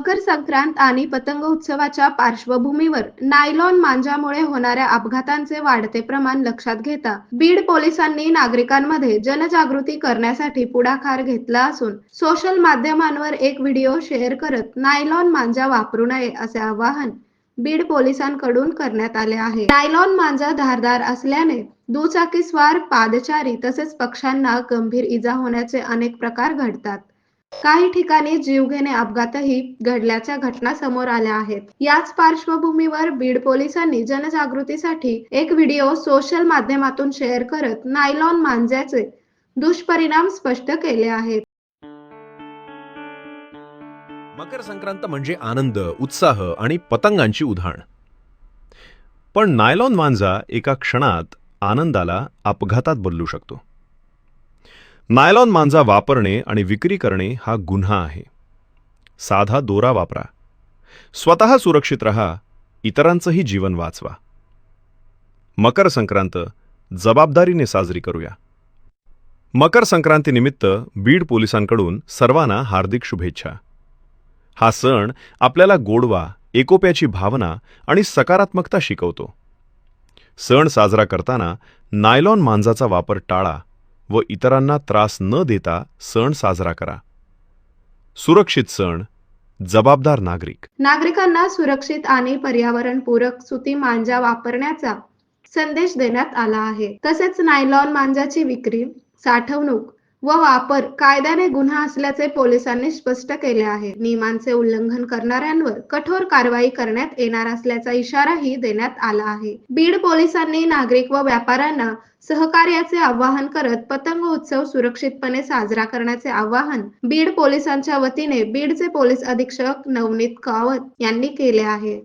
मकर संक्रांत आणि पतंग उत्सवाच्या पार्श्वभूमीवर नायलॉन मांजामुळे होणाऱ्या अपघातांचे वाढते प्रमाण लक्षात घेता बीड पोलिसांनी नागरिकांमध्ये जनजागृती करण्यासाठी पुढाकार घेतला असून सोशल माध्यमांवर एक व्हिडिओ शेअर करत नायलॉन मांजा वापरू नये असे आवाहन बीड पोलिसांकडून करण्यात आले आहे. नायलॉन मांजा धारदार असल्याने दुचाकीस्वार पादचारी तसेच पक्ष्यांना गंभीर इजा होण्याचे अनेक प्रकार घडतात. काही ठिकाणी जीवघेणे अपघातही घडल्याच्या घटना समोर आल्या आहेत. याच पार्श्वभूमीवर बीड पोलिसांनी जनजागृतीसाठी एक व्हिडिओ सोशल माध्यमातून शेअर करत नायलॉन मांज्याचे दुष्परिणाम स्पष्ट केले आहेत. मकर संक्रांत म्हणजे आनंद उत्साह आणि पतंगांची उधाण. पण नायलॉन मांजा एका क्षणात आनंदाला अपघातात बदलू शकतो. नायलॉन मांजा वापरणे आणि विक्री करणे हा गुन्हा आहे. साधा दोरा वापरा. स्वतः सुरक्षित रहा इतरांचंही जीवन वाचवा. मकर संक्रांत जबाबदारीने साजरी करूया. मकर संक्रांतीनिमित्त बीड पोलिसांकडून सर्वांना हार्दिक शुभेच्छा. हा सण आपल्याला गोडवा एकोप्याची भावना आणि सकारात्मकता शिकवतो. सण साजरा करताना नायलॉन मांजाचा वापर टाळा व इतरांना त्रास न देता सण साजरा करा. सुरक्षित सण जबाबदार नागरिक. नागरिकांना सुरक्षित आणि पर्यावरणपूरक सुती मांजा वापरण्याचा संदेश देण्यात आला आहे. तसेच नायलॉन मांजाची विक्री साठवणूक व वापर कायद्याने गुन्हा असल्याचे पोलिसांनी स्पष्ट केले आहे. नियमांचे उल्लंघन करणाऱ्यांवर कठोर कारवाई करण्यात येणार असल्याचा इशाराही देण्यात आला आहे. बीड पोलिसांनी नागरिक व व्यापाऱ्यांना सहकार्याचे आवाहन करत पतंग उत्सव सुरक्षितपणे साजरा करण्याचे आवाहन बीड पोलिसांच्या वतीने बीडचे पोलीस अधीक्षक नवनीत कावत यांनी केले आहे.